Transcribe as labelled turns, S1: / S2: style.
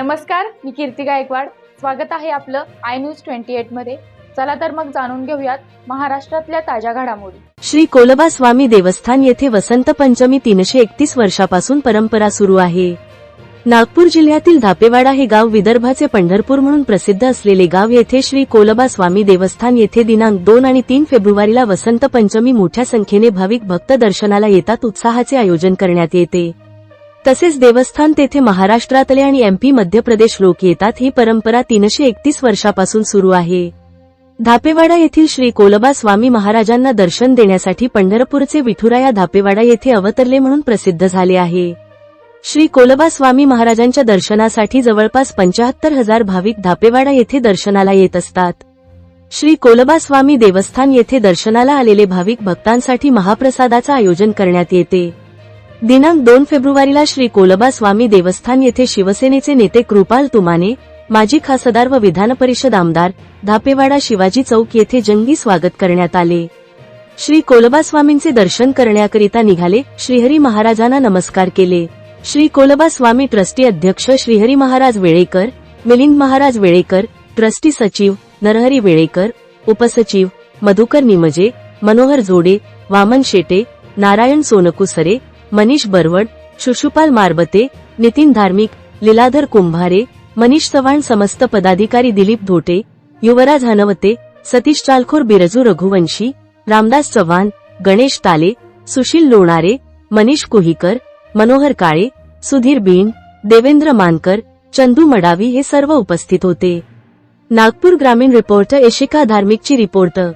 S1: नमस्कार मी कीर्ती गायकवाड. स्वागत आहे आपलं आय न्यूज ट्वेंटी एटमध्ये. चला तर मग जाणून घेऊयात महाराष्ट्रातल्या ताज्या घडामोडी.
S2: श्री कोलबा स्वामी देवस्थान येथे वसंत पंचमी तीनशे एकतीस वर्षापासून परंपरा सुरू आहे. नागपूर जिल्ह्यातील धापेवाडा हे गाव विदर्भाचे पंढरपूर म्हणून प्रसिद्ध असलेले गाव येथे श्री कोलबा स्वामी देवस्थान येथे दिनांक दोन आणि तीन फेब्रुवारीला वसंत पंचमी मोठ्या संख्येने भाविक भक्त दर्शनाला येतात उत्साहाचे आयोजन करण्यात येते. तसेच देवस्थान तेथे महाराष्ट्रातले आणि एमपी मध्य प्रदेश लोक येतात ही परंपरा तीनशे एकतीस वर्षापासून सुरू आहे. धापेवाडा येथील श्री कोलबा स्वामी महाराजांना दर्शन देण्यासाठी पंढरपूरचे विठुराया धापेवाडा येथे अवतरले म्हणून प्रसिद्ध झाले आहे. श्री कोलबा स्वामी महाराजांच्या दर्शनासाठी जवळपास पंचाहत्तर हजार भाविक धापेवाडा येथे दर्शनाला येत असतात. श्री कोलबा स्वामी देवस्थान येथे दर्शनाला आलेले भाविक भक्तांसाठी महाप्रसादाचं आयोजन करण्यात येते. दिनांक दोन फेब्रुवारीला श्री कोलबा स्वामी देवस्थान येथे शिवसेनेचे नेते कृपाल तुमाने माजी खासदार व विधान परिषद आमदार धापेवाडा शिवाजी चौक येथे जंगी स्वागत करण्यात आले. श्री कोलबा स्वामींचे दर्शन करण्याकरिता निघाले श्रीहरी महाराजांना नमस्कार केले. श्री कोलबा स्वामी ट्रस्टी अध्यक्ष श्रीहरी महाराज वेळेकर मिलिंद महाराज वेळेकर ट्रस्टी सचिव नरहरी वेळेकर उपसचिव मधुकर निमजे मनोहर जोडे वामन शेटे नारायण सोनकुसरे मनीष बरवड शुशुपाल मारबते नितीन धार्मिक लीलाधर कुंभारे मनीष चव्हाण समस्त पदाधिकारी दिलीप धोटे युवराज हनवते सतीश चालखोर बिरजू रघुवंशी रामदास चव्हाण गणेश ताले सुशील लोणारे मनीष कोहीकर मनोहर काळे सुधीर बीण देवेंद्र मानकर चंदू मडावी हे सर्व उपस्थित होते. नागपूर ग्रामीण रिपोर्टर एशिका धार्मिकची रिपोर्टर